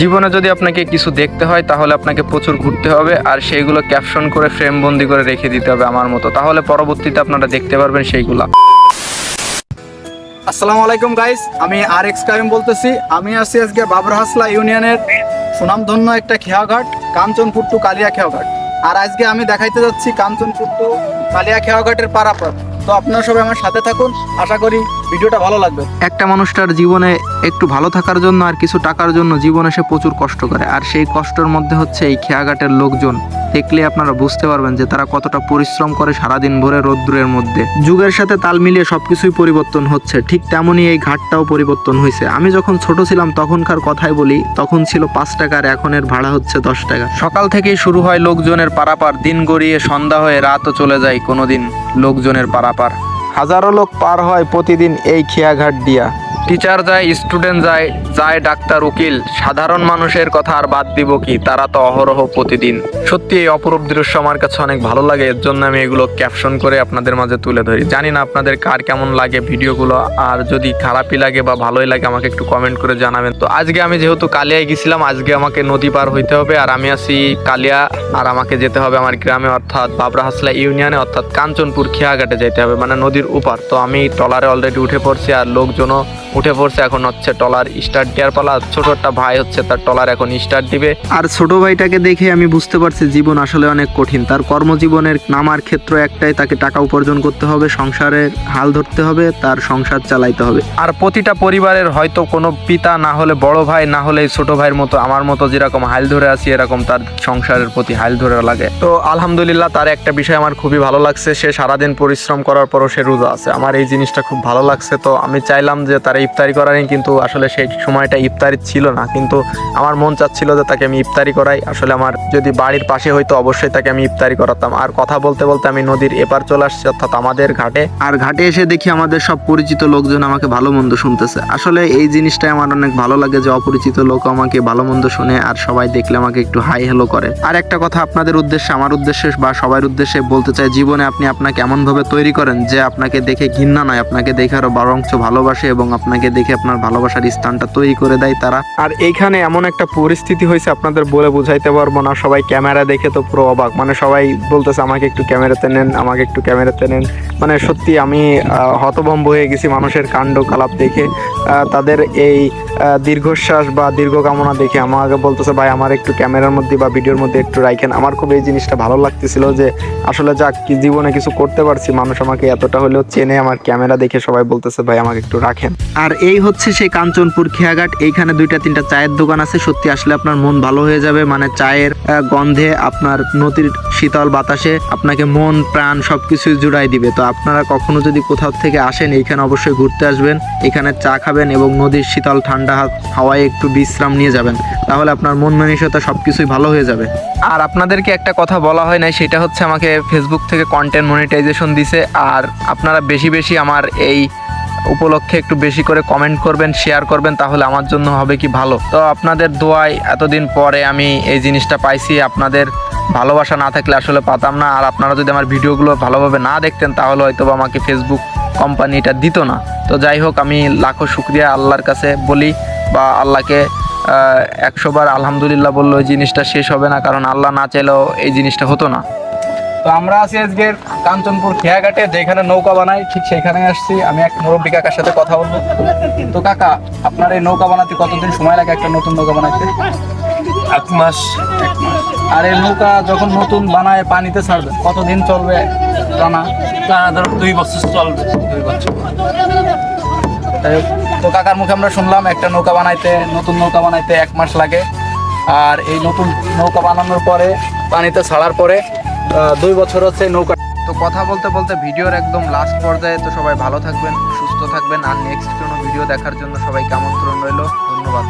জীবনে যদি আপনাকে কিছু দেখতে হয়, তাহলে আপনাকে প্রচুর ঘুরতে হবে আর সেইগুলো ক্যাপশন করে ফ্রেম বন্দি করে রেখে দিতে হবে আমার মতো। তাহলে পরবর্তীতে আপনারা দেখতে পারবেন সেইগুলা। আসসালামু আলাইকুম গাইস আমি আর এক্স কাইম বলতেছি। আমি আছি আজকে বাবর হাসলা ইউনিয়নের সুনামধন্য একটা খেয়াঘাট, কাঞ্চনপুর টু কালিয়া খেয়াঘাট। আর আজকে আমি দেখাইতে যাচ্ছি কাঞ্চনপুর টু কালিয়া খেয়াঘাটের পারাপার। তো আপনারা সবাই আমার সাথে থাকুন। আশা করি ভিডিওটা ভালো লাগবে। একটা মানুষটার জীবনে একটু ভালো থাকার জন্য আর কিছু টাকার জন্য জীবনে সে প্রচুর কষ্ট করে। আর সেই কষ্টের মধ্যে হচ্ছে এই খেয়াঘাটের লোকজন। দেখলে আপনারা বুঝতে পারবেন যে তারা কতটা পরিশ্রম করে সারাদিন ভরে রোদ্দুরের মধ্যে। যুগের সাথে তাল মিলিয়ে সবকিছুই পরিবর্তন হচ্ছে। ঠিক তেমনই এই ঘাটটাও পরিবর্তন হয়েছে। আমি যখন ছোট ছিলাম তখনকার কথাই বলি, তখন ছিল পাঁচ টাকা আর এখনের ভাড়া হচ্ছে দশ টাকা। সকাল থেকেই শুরু হয় লোকজনের পারাপার। দিন গড়িয়ে সন্ধ্যা হয়ে রাতও চলে যায় কোনোদিন লোকজনের পারাপার। হাজারো লোক পার হয় প্রতিদিন এই খেয়াঘাট দিয়া। টিচার যায়, স্টুডেন্ট যায় যায় ডাক্তার, উকিল। সাধারণ মানুষের কথা আর বাদ দিব কি? তারা তো অহরহ প্রতিদিন। সত্যি এই অপরূপ দৃশ্য আমার কাছে অনেক ভালো লাগে, এর জন্য আমি এগুলো ক্যাপশন করে আপনাদের মাঝে তুলে ধরি। জানি না আপনাদের কার কেমন লাগে ভিডিওগুলো, আর যদি খারাপই লাগে বা ভালোই লাগে আমাকে একটু কমেন্ট করে জানাবেন। তো আজকে আমি যেহেতু কালিয়ায় গেছিলাম, আজকে আমাকে নদী পার হইতে হবে, আর আমি আছি কালিয়া, আর আমাকে যেতে হবে আমার গ্রামে, অর্থাৎ বাবরা হাসলা ইউনিয়নে, অর্থাৎ কাঞ্চনপুর খেয়াঘাটে যেতে হবে মানে নদীর উপার তো আমি ট্রলারে অলরেডি উঠে পড়ছি, আর লোকজনও উঠে পড়ছে এখন হচ্ছে টলার স্টার্ট দেওয়ার পালা ছোট একটা ভাই হচ্ছে তার টলার এখন স্টার্ট দিবে। আর ছোট ভাইটাকে দেখে আমি বুঝতে পারছি জীবন আসলে অনেক কঠিন। তার কর্মজীবনের নামার ক্ষেত্র একটাই তাকে টাকা উপার্জন করতে হবে সংসারের হাল ধরতে হবে তার সংসার চালাইতে হবে। আর প্রতিটা পরিবারের হয়তো কোনো পিতা না হলে বড় ভাই না হলে এই ছোট ভাইয়ের মতো আমার মতো যেরকম হাল ধরে আছি এরকম তার সংসারের প্রতি হাল ধরে লাগে। তো আলহামদুলিল্লাহ তার একটা বিষয় আমার খুবই ভালো লাগছে। সে সারাদিন পরিশ্রম করার পরও সে রোজা আছে। আমার এই জিনিসটা খুব ভালো লাগছে। তো আমি চাইলাম যে তার ইফতারি করারই কিন্তু আসলে সেই সময়টা ইফতারি ছিল না। কিন্তু আমার মন চাচ্ছিল যে তাকে আমি ইফতারি করাই। আসলে আমার যদি বাড়ির পাশে হয়তো অবশ্যই তাকে আমি ইফতারি করাতাম। আর কথা বলতে বলতে আমি নদীর এপার চলে আসছি, অর্থাৎ আমাদের ঘাটে। আর ঘাটে এসে দেখি আমাদের সব পরিচিত লোকজন আমাকে ভালো মন্দ শুনতেছে। আসলে এই জিনিসটাই আমার অনেক ভালো লাগে যে অপরিচিত লোক আমাকে ভালো মন্দ শুনে আর সবাই দেখলে আমাকে একটু হাই হ্যালো করে। আর একটা কথা, আপনাদের উদ্দেশ্যে, আমার উদ্দেশ্যে বা সবার উদ্দেশ্যে বলতে চাই, জীবনে আপনি আপনাকে এমন ভাবে তৈরি করেন যে আপনাকে দেখে ঘৃণা নয়, আপনাকে দেখে আরও বরঞ্চ ভালোবাসে এবং আপনাকে দেখে আপনার ভালোবাসার স্থানটা তৈরি করে দেয় তারা। আর এইখানে এমন একটা পরিস্থিতি হয়েছে, আপনাদের বলে বুঝাইতে পারব না। সবাই ক্যামেরা দেখে তো পুরো অবাক। মানে সবাই বলতেছে, আমাকে একটু ক্যামেরাতে নেন, আমাকে একটু ক্যামেরাতে নেন। মানে সত্যি আমি হতভম্ব হয়ে গেছি মানুষের কাণ্ড কালাপ দেখে। তাদের এই দীর্ঘশ্বাস বা দীর্ঘ কামনা দেখে আমাকে বলতেছে, ভাই, আমার একটু ক্যামেরার মধ্যে বা ভিডিওর মধ্যে একটু রাখেন আমার খুব এই জিনিসটা ভালো লাগতেছিল যে, আসলে যাক জীবনে কিছু করতে পারছি। মানুষ আমাকে এতটা হলেও চেনে, আমার ক্যামেরা দেখে সবাই বলতেছে, ভাই, আমাকে একটু রাখেন। আর এই হচ্ছে সেই কাঞ্চনপুর খেয়াঘাট। এইখানে দুইটা, তিনটা চায়ের দোকান আছে। সত্যি আসলে আপনার মন ভালো হয়ে যাবে। মানে চায়ের গন্ধে আপনার নদীর শীতল বাতাসে আপনাকে মন, প্রাণ সবকিছু জুড়াই দিবে। তো আপনারা কখনো যদি কোথাও থেকে আসেন, এইখানে অবশ্যই ঘুরতে আসবেন। এখানে চা খাবেন এবং নদীর শীতল ঠান্ডা হাওয়ায় একটু বিশ্রাম নিয়ে যাবেন। তাহলে আপনার মন মানসিকতা সবকিছুই ভালো হয়ে যাবে। আর আপনাদেরকে একটা কথা বলা হয় নাই, সেটা হচ্ছে আমাকে ফেসবুক থেকে কন্টেন্ট মনিটাইজেশন দিছে। আর আপনারা বেশি বেশি আমার এই উপলক্ষে একটু বেশি করে কমেন্ট করবেন শেয়ার করবেন, তাহলে আমার জন্য হবে কি ভালো। তো আপনাদের দোয়ায় এতদিন পরে আমি এই জিনিসটা পাইছি, আপনাদের ভালোবাসা না থাকলে আসলে পাতাম না। আর আপনারা যদি আমার ভিডিওগুলো ভালোভাবে না দেখতেন, তাহলে হয়তো আমাকে ফেসবুক কোম্পানি এটা দিত না। তো যাই হোক, আমি লাখো শুক্রিয়া আল্লাহর কাছে বলি বা আল্লাহকে একশোবার আলহামদুলিল্লাহ বলল, এই জিনিসটা শেষ হবে না, কারণ আল্লাহ না চাইলেও এই জিনিসটা হতো না। তো আমরা আছি আজকে কাঞ্চনপুর খেয়াঘাটে যেখানে নৌকা বানাই ঠিক সেখানে আসছি। আমি এক মুরব্বী কাকার সাথে কথা বলব। তো কাকা আপনার এই নৌকা বানাতে কতদিন সময় লাগে একটা নতুন নৌকা বানাইতে? এক মাস। এক মাস আর এই নৌকা যখন নতুন বানায় পানিতে ছাড়বে কতদিন চলবে টানা? টানা ধরো দুই বছর চলবে দুই বছর। তো কাকার মুখে আমরা শুনলাম একটা নৌকা বানাইতে নতুন নৌকা বানাইতে এক মাস লাগে। আর এই নতুন নৌকা বানানোর পরে পানিতে ছাড়ার পরে দুই বছর হচ্ছে নৌকা তো কথা বলতে বলতে ভিডিওর একদম লাস্ট পর্যায়ে, তো সবাই ভালো থাকবেন, সুস্থ থাকবেন। আর নেক্সট কোনো ভিডিও দেখার জন্য সবাইকে আমন্ত্রণ রইল। ধন্যবাদ।